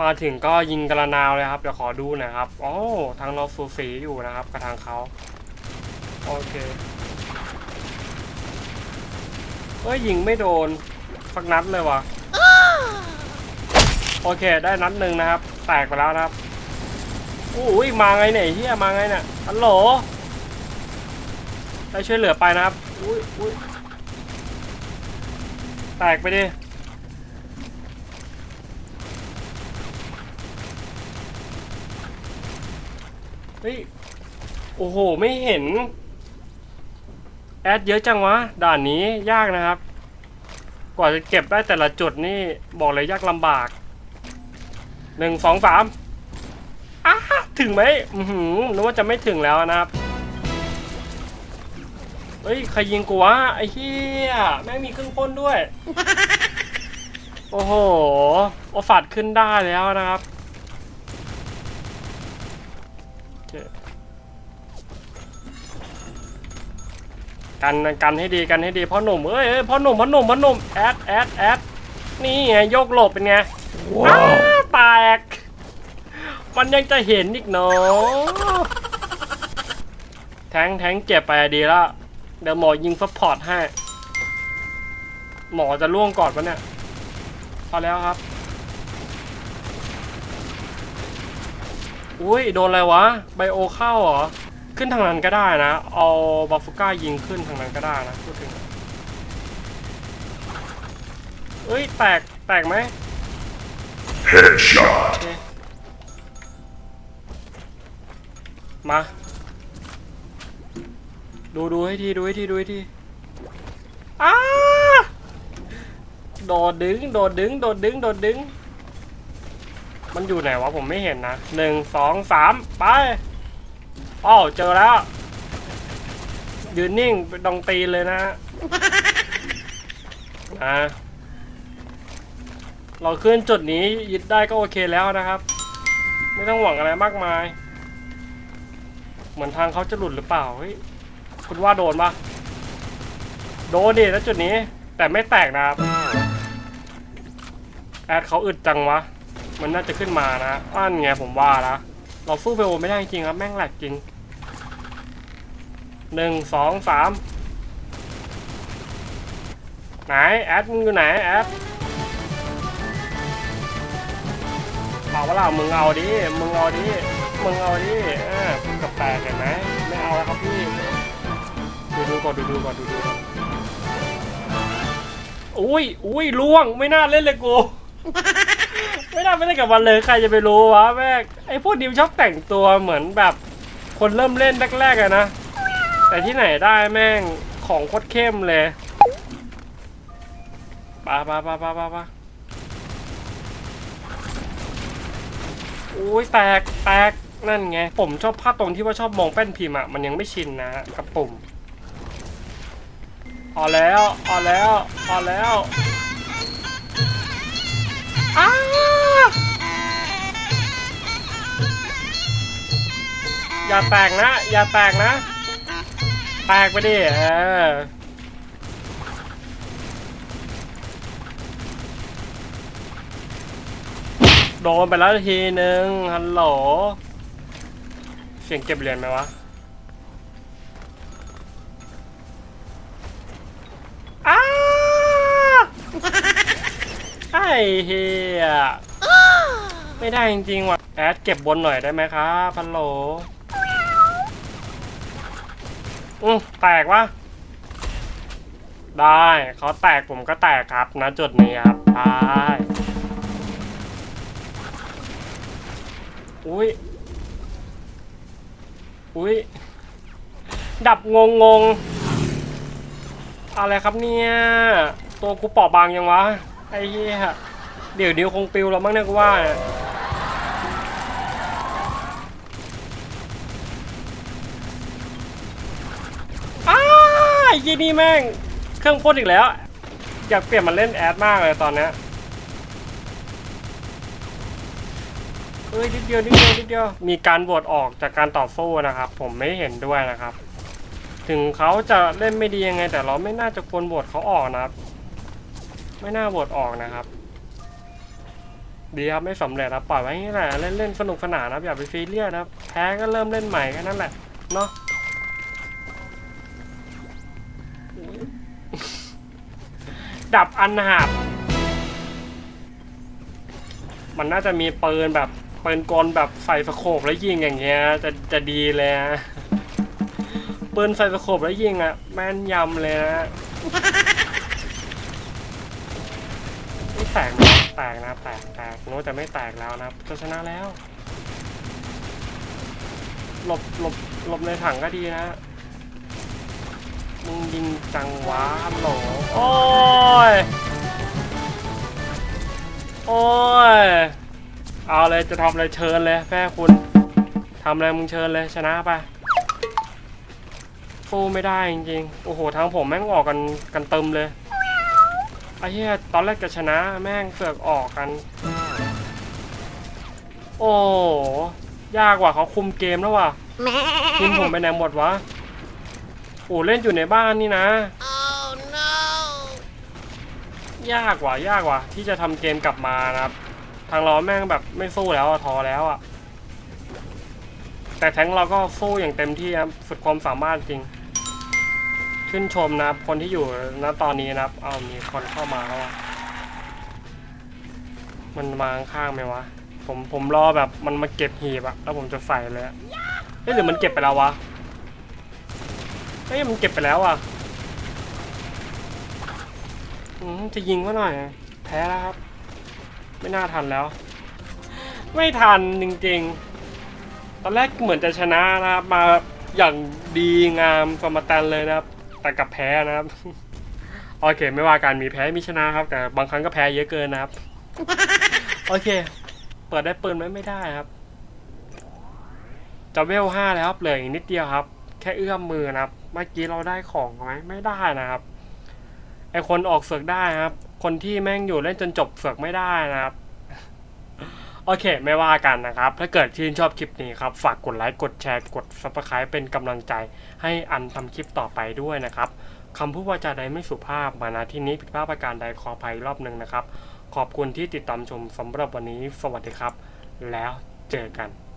มาถึงก็ยิงกระนาวเลยครับเดี๋ยวขอดูหนะครับโอ้ทางเราสูสีอยู่นะครับกับทางเขาโอเคเฮ้ยยิงไม่โดนสักนัดเลยวะโอเค ได้นัดหนึ่งนะครับ แตกไปแล้วนะครับอุ้ยมาไงเนี่ยเฮียมาไงเนี่ยฮัลโหลได้ช่วยเหลือไปนะครับอุ้ยอุ้ยแตกไปดิ เฮ้ย โอ้โห ไม่เห็น แอดเยอะจังวะ ด่านนี้ยากนะครับ กว่าจะเก็บได้แต่ละจุดนี่บอกเลยยากลำบาก หนึ่งสองสามอ้าถึงไหมอือหือนึกว่าจะไม่ถึงแล้วนะครับ เฮ้ย ใครยิงกูวะ ไอ้เหี้ย แม่งมีเครื่องพ่นด้วย โอ้โห โอฟัดขึ้นได้แล้วนะครับ กันกันให้ดีกันให้ดีพ่อหนุ่มเอ้ยเอ้ยพ่อหนุ่มพ่อหนุ่มพ่อหนุ่มแอดแอดแอดนี่ไงโยกหลบเป็นไงว้าแตก มันยังจะเห็นอีกเนาะแทงแทงเจ็บไปอะดีแล้วเดี๋ยวหมอยิงซัพพอร์ตให้ หมอจะล่วงก่อนปะเนี่ย พอแล้วครับ อุ้ยโดนอะไรวะ ไบโอเข้าเหรอ ขึ้นทางนั้นก็ได้นะ เอาบาฟูก้ายิงขึ้นทางนั้นก็ได้นะพูดถึงเอ้ย แตก แตกไหม Headshot. โอเคมา ดูดูให้ทีดูให้ทีดูให้ทีอ้าโดดดึง โดดดึง โดดดึง โดดดึง มันอยู่ไหนวะ ผมไม่เห็นนะหนึ่งสองสามไป อ้าวเจอแล้ว ยืนนิ่งเป็นดองตีนเลยนะอ่าเราขึ้นจุดนี้ยึดได้ก็โอเคแล้วนะครับ ไม่ต้องหวังอะไรมากมาย เหมือนทางเขาจะหลุดหรือเปล่าเฮ้ยคุณว่าโดนปะโดนดิแล้วจุดนี้ แต่ไม่แตกนะครับแอดเขาอึดจังวะ มันน่าจะขึ้นมานะอันไงผมว่านะ เราสู้เฟโอไม่ได้จริงครับ แม่งหลักจริงหนึ่งสองสามไหน แอดมึงอยู่ไหน แอดเอาว่าล่ะมึงเอาดิ มึงเอาดิ มึงเอาดิเออกับแตกเห็นไหมไม่เอาแล้วครับพี่ ดูดูก่อนดูดูก่อนดูดูก่อนอุ้ยอุ้ยล่วงไม่น่าเล่นเลยกู น่าไม่เล่นกับมันเลยใครจะไปรู้วะแม่ไอ้พวกดิวชอบแต่งตัวเหมือนแบบคนเริ่มเล่นแรกๆอะนะ แต่ที่ไหนได้แม่งของโคตรเข้มเลยปะปะปะปะปะปะอุ้ยแตกแตกนั่นไง ผมชอบภาพตรงที่ว่าชอบมองแป้นพิมพ์อะมันยังไม่ชินนะกับปุ่มเอาแล้วเอาแล้วเอาแล้วอ้า อย่าแตกนะ อย่าแตกนะ แตกไปดิเออโดนไปแล้วทีนึงฮัลโหล เสียงเก็บเหรียญไหมวะ อ้าไอ้เฮียไม่ได้จริงๆว่ะ แอดเก็บบนหน่อยได้ไหมครับฮัลโหล อือแตกวะได้เขาแตกผมก็แตกครับณจุดนี้ครับได้อุ้ยอุ้ยดับงงงๆอะไรครับเนี่ย ตัวกูเปราะบางยังวะ ไอ้เหี้ยเดี๋ยวนิ้วคงปิวแล้วมั้งเนี่ยกูว่า ยี่นี่แม่ง เครื่องพ่นอีกแล้ว อยากเปลี่ยนมาเล่นแอดมากเลยตอนนี้เอ้ยนิดเดียวนิดเดียวนิดเดียวมีการโหวตออกจากการต่อสู้นะครับ ผมไม่เห็นด้วยนะครับ ถึงเขาจะเล่นไม่ดียังไง แต่เราไม่น่าจะควรโหวตเขาออกนะครับ ไม่น่าโหวตออกนะครับ ดีครับไม่สำเร็จครับปล่อยไว้นี่แหละเล่นเล่นสนุกสนานนะครับอย่าไปซีเรียสนะครับแพ้ก็เริ่มเล่นใหม่แค่นั้นแหละเนาะ ดับอันหับมันน่าจะมีปืนแบบปืนกลแบบใส่สโคปแล้วยิงอย่างเงี้ย จะจะดีเลยนะปืนใส่สโคปแล้วยิงอะแม่นยำเลยนะไม่แตกนะแตกนะแตกแตกโน้ตแต่ไม่แตกแล้วนะจะชนะแล้ว หลบหลบหลบในถังก็ดีนะมึงยิงจังวะฮัลโหลโอ้ เอาเลยจะทำอะไรเชิญเลยแม่คุณทำอะไรมึงเชิญเลยชนะไปสู้ไม่ได้จริงๆ โอ้โหทางผมแม่งออกกันกันเติมเลยไอ้เหี้ยตอนแรกจะชนะแม่งเสือกออกกัน โอ้โหยากกว่าเขาคุมเกมแล้วว่ะทีมผมไปไหนหมดวะโอ้เล่นอยู่ในบ้านนี่นะ Oh no! ยากกว่ายากกว่าที่จะทำเกมกลับมานะครับ ทางเราแม่งแบบไม่สู้แล้วอะท้อแล้วอะแต่แทงเราก็สู้อย่างเต็มที่ครับสุดความสามารถจริง ชื่นชมนะครับ คนที่อยู่ณตอนนี้นะครับ เอามีคนเข้ามาแล้วอะมันมาข้างไหมวะ ผมผมรอแบบมันมาเก็บหีบอะแล้วผมจะใส่เลยเฮ้ยหรือมันเก็บไปแล้ววะเฮ้ยมันเก็บไปแล้วอะอืมจะยิงว่าหน่อย แพ้แล้วครับ ไม่น่าทันแล้ว ไม่ทันจริงๆ ตอนแรกเหมือนจะชนะนะครับ มาอย่างดีงามสมตันเลยนะครับ แต่กลับแพ้นะครับ โอเค ไม่ว่าการมีแพ้มีชนะครับ แต่บางครั้งก็แพ้เยอะเกินนะครับ โอเค เปิดได้ปืนไหมไม่ได้ครับจะเวลห้าแล้วครับเหลืออีกนิดเดียวครับ แค่เอื้อมมือนะครับ เมื่อกี้เราได้ของไหมไม่ได้นะครับ ไอคนออกเสือกได้ครับ คนที่แม่งอยู่เล่นจนจบเสือกไม่ได้นะครับ โอเค ไม่ว่ากันนะครับ ถ้าเกิดชื่นชอบคลิปนี้ครับ ฝากกดไลค์กดแชร์กด subscribe เป็นกำลังใจให้อันทำคลิปต่อไปด้วยนะครับคำพูดวาจาใดไม่สุภาพมาณที่นี้ผิดพลาดประการใดขออภัยรอบหนึ่งนะครับ ขอบคุณที่ติดตามชมสำหรับวันนี้ สวัสดีครับ แล้วเจอกัน